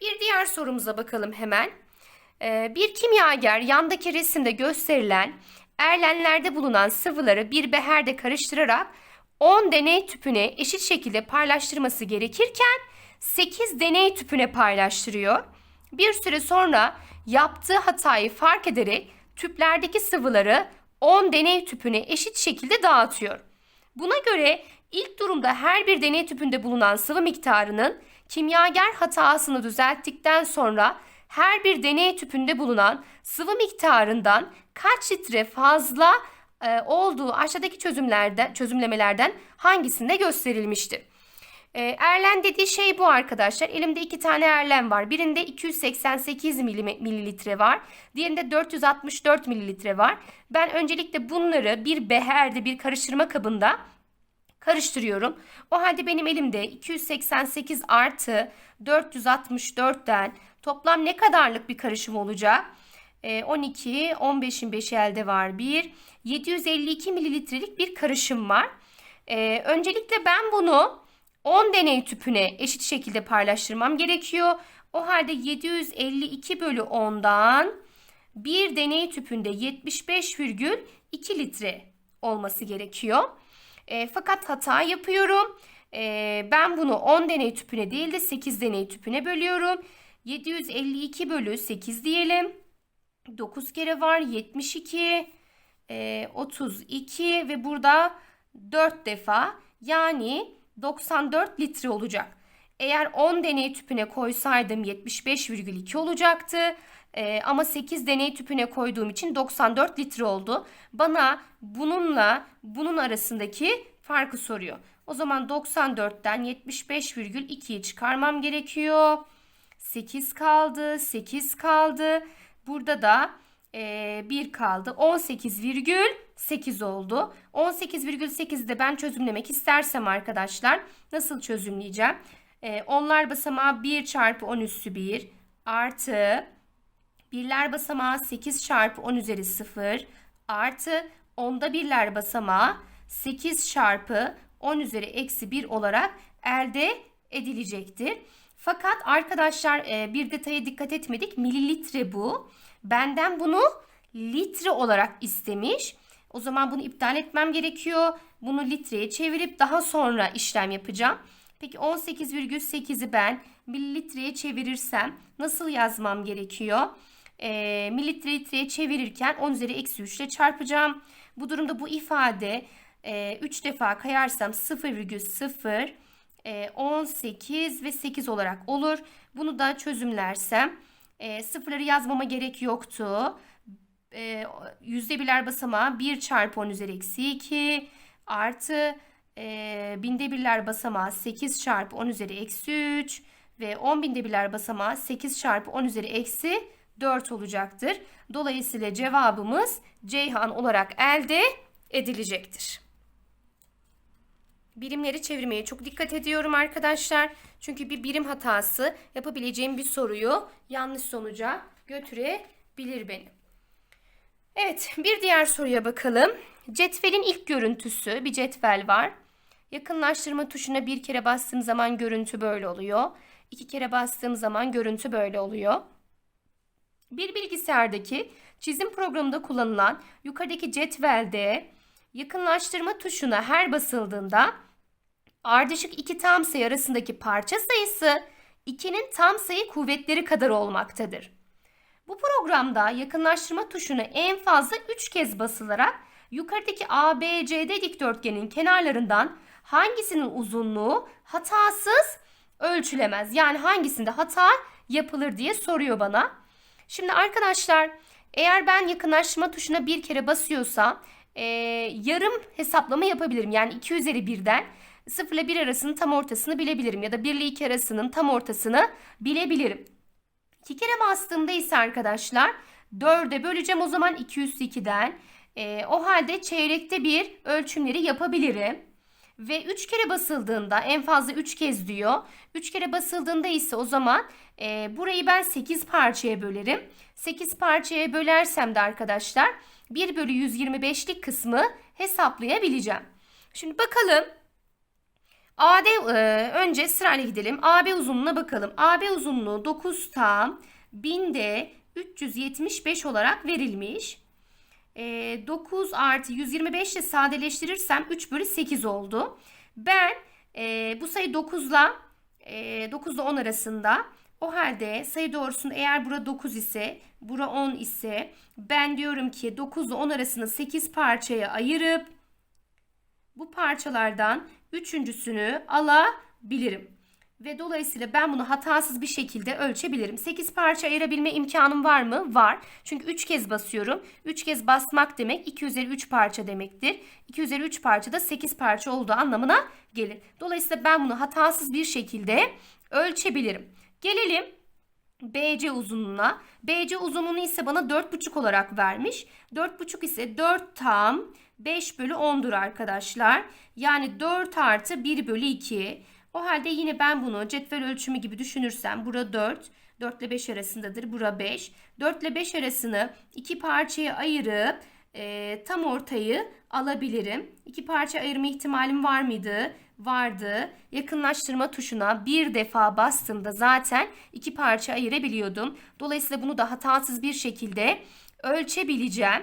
Bir diğer sorumuza bakalım hemen. Ee, bir kimyager yandaki resimde gösterilen erlenlerde bulunan sıvıları bir beherde karıştırarak 10 deney tüpüne eşit şekilde paylaştırması gerekirken 8 deney tüpüne paylaştırıyor. Bir süre sonra yaptığı hatayı fark ederek tüplerdeki sıvıları 10 deney tüpüne eşit şekilde dağıtıyor. Buna göre ilk durumda her bir deney tüpünde bulunan sıvı miktarının kimyager hatasını düzelttikten sonra her bir deney tüpünde bulunan sıvı miktarından kaç litre fazla e, olduğu aşağıdaki çözümlerden çözümlemelerden hangisinde gösterilmiştir. E, erlen dediği şey bu arkadaşlar. Elimde iki tane erlen var. Birinde 288 milime- mililitre var. Diğerinde 464 mililitre var. Ben öncelikle bunları bir beherde bir karıştırma kabında karıştırıyorum. O halde benim elimde 288 artı 464'ten toplam ne kadarlık bir karışım olacak? Ee, 12, 15'in 5'i elde var 1. 752 mililitrelik bir karışım var. Ee, öncelikle ben bunu 10 deney tüpüne eşit şekilde paylaştırmam gerekiyor. O halde 752 bölü 10'dan bir deney tüpünde 75,2 litre olması gerekiyor. E, fakat hata yapıyorum. E, ben bunu 10 deney tüpüne değil de 8 deney tüpüne bölüyorum. 752 bölü 8 diyelim. 9 kere var 72, e, 32 ve burada 4 defa yani 94 litre olacak. Eğer 10 deney tüpüne koysaydım 75,2 olacaktı. Ee, ama 8 deney tüpüne koyduğum için 94 litre oldu. Bana bununla bunun arasındaki farkı soruyor. O zaman 94'ten 75,2'yi çıkarmam gerekiyor. 8 kaldı, 8 kaldı. Burada da e, 1 kaldı. 18,8 oldu. 18,8'i de ben çözümlemek istersem arkadaşlar nasıl çözümleyeceğim? E, onlar basamağı 1 çarpı 10 üssü 1 artı birler basamağı 8 çarpı 10 üzeri 0 artı onda birler basamağı 8 çarpı 10 üzeri eksi 1 olarak elde edilecektir. Fakat arkadaşlar e, bir detaya dikkat etmedik. Mililitre bu. Benden bunu litre olarak istemiş. O zaman bunu iptal etmem gerekiyor. Bunu litreye çevirip daha sonra işlem yapacağım. Peki 18,8'i ben mililitreye çevirirsem nasıl yazmam gerekiyor? E, mililitre litreye çevirirken 10 üzeri eksi 3 ile çarpacağım. Bu durumda bu ifade e, 3 defa kayarsam 0,0 e, 18 ve 8 olarak olur. Bunu da çözümlersem e, sıfırları yazmama gerek yoktu. E, yüzde birler basamağı 1 çarpı 10 üzeri eksi 2 artı e, binde birler basamağı 8 çarpı 10 üzeri eksi 3 ve 10 binde birler basamağı 8 çarpı 10 üzeri eksi 4 olacaktır. Dolayısıyla cevabımız Ceyhan olarak elde edilecektir. Birimleri çevirmeye çok dikkat ediyorum arkadaşlar. Çünkü bir birim hatası yapabileceğim bir soruyu yanlış sonuca götürebilir beni. Evet bir diğer soruya bakalım. Cetvelin ilk görüntüsü bir cetvel var. Yakınlaştırma tuşuna bir kere bastığım zaman görüntü böyle oluyor. İki kere bastığım zaman görüntü böyle oluyor. Bir bilgisayardaki çizim programında kullanılan yukarıdaki cetvelde yakınlaştırma tuşuna her basıldığında ardışık iki tam sayı arasındaki parça sayısı 2'nin tam sayı kuvvetleri kadar olmaktadır. Bu programda yakınlaştırma tuşuna en fazla 3 kez basılarak yukarıdaki ABCD dikdörtgenin kenarlarından hangisinin uzunluğu hatasız ölçülemez. Yani hangisinde hata yapılır diye soruyor bana. Şimdi arkadaşlar eğer ben yakınlaştırma tuşuna bir kere basıyorsam e, yarım hesaplama yapabilirim. Yani 2 üzeri 1'den 0 ile 1 arasının tam ortasını bilebilirim. Ya da 1 ile 2 arasının tam ortasını bilebilirim. 2 kere bastığımda ise arkadaşlar 4'e böleceğim o zaman 2 üstü 2'den. E, o halde çeyrekte bir ölçümleri yapabilirim. Ve 3 kere basıldığında en fazla 3 kez diyor. 3 kere basıldığında ise o zaman e, burayı ben 8 parçaya bölerim. 8 parçaya bölersem de arkadaşlar 1 bölü 125'lik kısmı hesaplayabileceğim. Şimdi bakalım AD e, önce sırayla gidelim. AB uzunluğuna bakalım. AB uzunluğu 9 tam binde 375 olarak verilmiş. E, 9 artı 125 ile sadeleştirirsem 3 bölü 8 oldu. Ben e, bu sayı 9 ile e, 9 ile 10 arasında. O halde sayı doğrusunda eğer bura 9 ise, bura 10 ise ben diyorum ki 9 ile 10 arasını 8 parçaya ayırıp bu parçalardan üçüncüsünü alabilirim. Ve dolayısıyla ben bunu hatasız bir şekilde ölçebilirim. 8 parça ayırabilme imkanım var mı? Var. Çünkü 3 kez basıyorum. 3 kez basmak demek 2 üzeri 3 parça demektir. 2 üzeri 3 parça da 8 parça olduğu anlamına gelir. Dolayısıyla ben bunu hatasız bir şekilde ölçebilirim. Gelelim BC uzunluğuna. BC uzunluğunu ise bana 4,5 olarak vermiş. 4,5 ise 4 tam 5 bölü 10'dur arkadaşlar. Yani 4 artı 1 bölü 2. O halde yine ben bunu cetvel ölçümü gibi düşünürsem bura 4. 4 ile 5 arasındadır. Bura 5. 4 ile 5 arasını iki parçaya ayırıp e, tam ortayı alabilirim. İki parça ayırma ihtimalim var mıydı? Vardı. Yakınlaştırma tuşuna bir defa bastığımda zaten iki parça ayırabiliyordum. Dolayısıyla bunu da hatasız bir şekilde ölçebileceğim.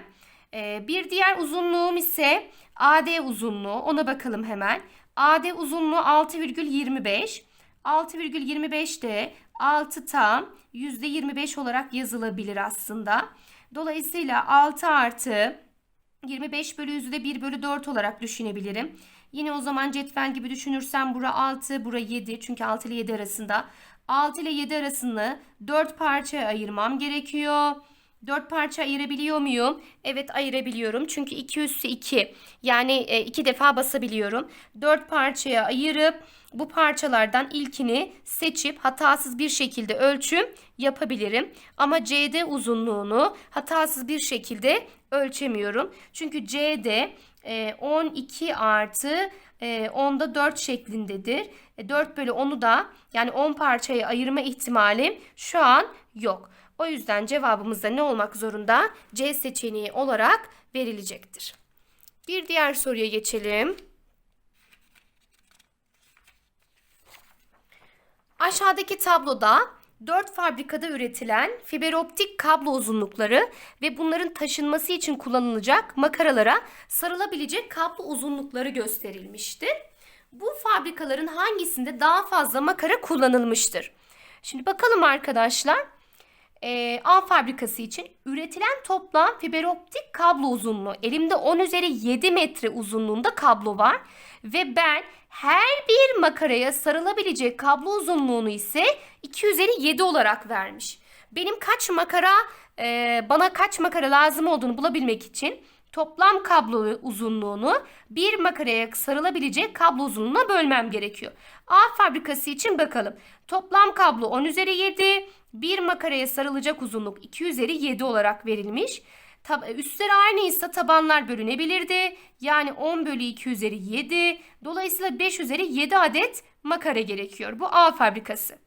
E, bir diğer uzunluğum ise AD uzunluğu. Ona bakalım hemen. AD uzunluğu 6,25. 6,25 de 6 tam %25 olarak yazılabilir aslında. Dolayısıyla 6 artı 25 bölü yüzde 1 bölü 4 olarak düşünebilirim. Yine o zaman cetvel gibi düşünürsem bura 6, bura 7 çünkü 6 ile 7 arasında. 6 ile 7 arasını 4 parçaya ayırmam gerekiyor. 4 parça ayırabiliyor muyum? Evet ayırabiliyorum. Çünkü 2 üssü 2. Yani 2 e, defa basabiliyorum. 4 parçaya ayırıp bu parçalardan ilkini seçip hatasız bir şekilde ölçüm yapabilirim. Ama CD uzunluğunu hatasız bir şekilde ölçemiyorum. Çünkü CD 12 e, artı 10'da e, 4 şeklindedir. 4 bölü 10'u da yani 10 parçaya ayırma ihtimalim şu an yok. O yüzden cevabımızda ne olmak zorunda? C seçeneği olarak verilecektir. Bir diğer soruya geçelim. Aşağıdaki tabloda 4 fabrikada üretilen fiberoptik kablo uzunlukları ve bunların taşınması için kullanılacak makaralara sarılabilecek kablo uzunlukları gösterilmiştir. Bu fabrikaların hangisinde daha fazla makara kullanılmıştır? Şimdi bakalım arkadaşlar e, A fabrikası için üretilen toplam fiberoptik kablo uzunluğu. Elimde 10 üzeri 7 metre uzunluğunda kablo var. Ve ben her bir makaraya sarılabilecek kablo uzunluğunu ise 2 üzeri 7 olarak vermiş. Benim kaç makara, e, bana kaç makara lazım olduğunu bulabilmek için toplam kablo uzunluğunu bir makaraya sarılabilecek kablo uzunluğuna bölmem gerekiyor. A fabrikası için bakalım. Toplam kablo 10 üzeri 7, bir makaraya sarılacak uzunluk 2 üzeri 7 olarak verilmiş. Tab üstleri aynıysa tabanlar bölünebilirdi. Yani 10 bölü 2 üzeri 7. Dolayısıyla 5 üzeri 7 adet makara gerekiyor. Bu A fabrikası.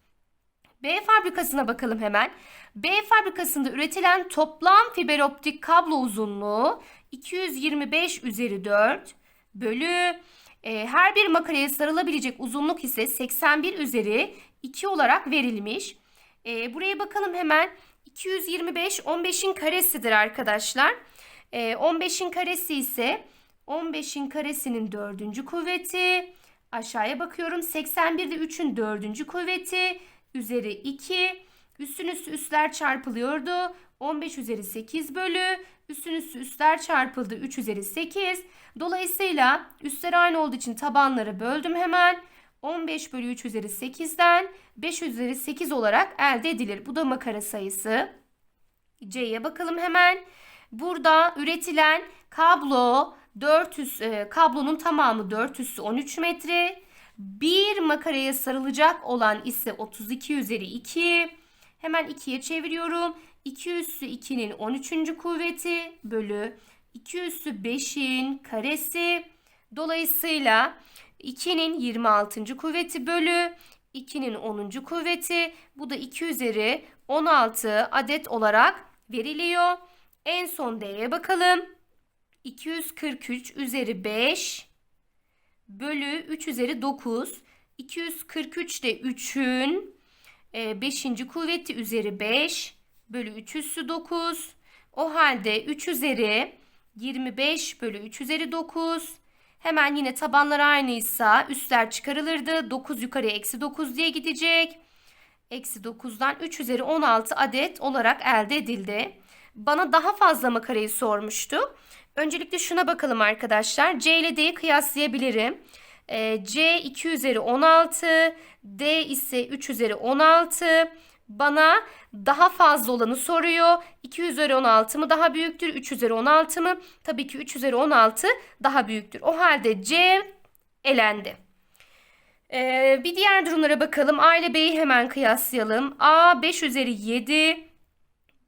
B fabrikasına bakalım hemen. B fabrikasında üretilen toplam fiberoptik kablo uzunluğu 225 üzeri 4 bölü e, her bir makaraya sarılabilecek uzunluk ise 81 üzeri 2 olarak verilmiş. E, buraya bakalım hemen. 225 15'in karesidir arkadaşlar. E, 15'in karesi ise 15'in karesinin dördüncü kuvveti. Aşağıya bakıyorum. 81 de 3'ün dördüncü kuvveti. Üzeri 2. Üstün üstü üstler çarpılıyordu. 15 üzeri 8 bölü. Üstün üstü üstler çarpıldı. 3 üzeri 8. Dolayısıyla üstler aynı olduğu için tabanları böldüm hemen. 15 bölü 3 üzeri 8'den 5 üzeri 8 olarak elde edilir. Bu da makara sayısı. C'ye bakalım hemen. Burada üretilen kablo 400 e, kablonun tamamı 4 üssü 13 metre. Bir makaraya sarılacak olan ise 32 üzeri 2. Hemen 2'ye çeviriyorum. 2 üssü 2'nin 13. kuvveti bölü 2 üssü 5'in karesi. Dolayısıyla 2'nin 26. kuvveti bölü 2'nin 10. kuvveti. Bu da 2 üzeri 16 adet olarak veriliyor. En son D'ye bakalım. 243 üzeri 5 bölü 3 üzeri 9. 243 de 3'ün 5. kuvveti üzeri 5 bölü 3 üssü 9. O halde 3 üzeri 25 bölü 3 üzeri 9. Hemen yine tabanlar aynıysa üstler çıkarılırdı. 9 yukarıya eksi 9 diye gidecek. Eksi 9'dan 3 üzeri 16 adet olarak elde edildi. Bana daha fazla makareyi sormuştu. Öncelikle şuna bakalım arkadaşlar. C ile D'yi kıyaslayabilirim. Ee, C 2 üzeri 16, D ise 3 üzeri 16. Bana daha fazla olanı soruyor. 2 üzeri 16 mı daha büyüktür? 3 üzeri 16 mı? Tabii ki 3 üzeri 16 daha büyüktür. O halde C elendi. Ee, bir diğer durumlara bakalım. A ile B'yi hemen kıyaslayalım. A 5 üzeri 7,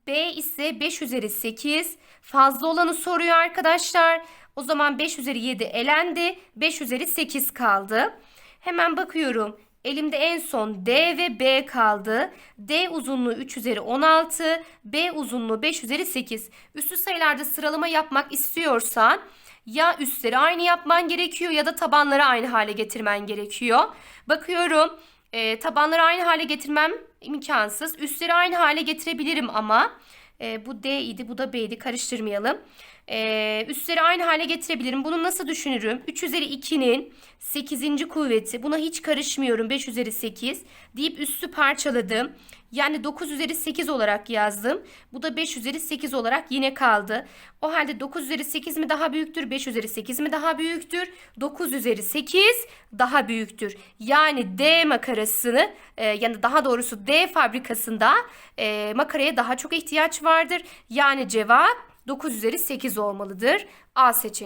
B ise 5 üzeri 8. Fazla olanı soruyor arkadaşlar. O zaman 5 üzeri 7 elendi. 5 üzeri 8 kaldı. Hemen bakıyorum. Elimde en son D ve B kaldı. D uzunluğu 3 üzeri 16, B uzunluğu 5 üzeri 8. Üstü sayılarda sıralama yapmak istiyorsan ya üstleri aynı yapman gerekiyor ya da tabanları aynı hale getirmen gerekiyor. Bakıyorum e, tabanları aynı hale getirmem imkansız. Üstleri aynı hale getirebilirim ama e, bu D idi bu da B idi karıştırmayalım. E, üstleri aynı hale getirebilirim. Bunu nasıl düşünürüm? 3 üzeri 2'nin 8. kuvveti. Buna hiç karışmıyorum. 5 üzeri 8 deyip üstü parçaladım. Yani 9 üzeri 8 olarak yazdım. Bu da 5 üzeri 8 olarak yine kaldı. O halde 9 üzeri 8 mi daha büyüktür? 5 üzeri 8 mi daha büyüktür? 9 üzeri 8 daha büyüktür. Yani D makarasını e, yani daha doğrusu D fabrikasında e, makaraya daha çok ihtiyaç vardır. Yani cevap 9 üzeri 8 olmalıdır. A seçeneği.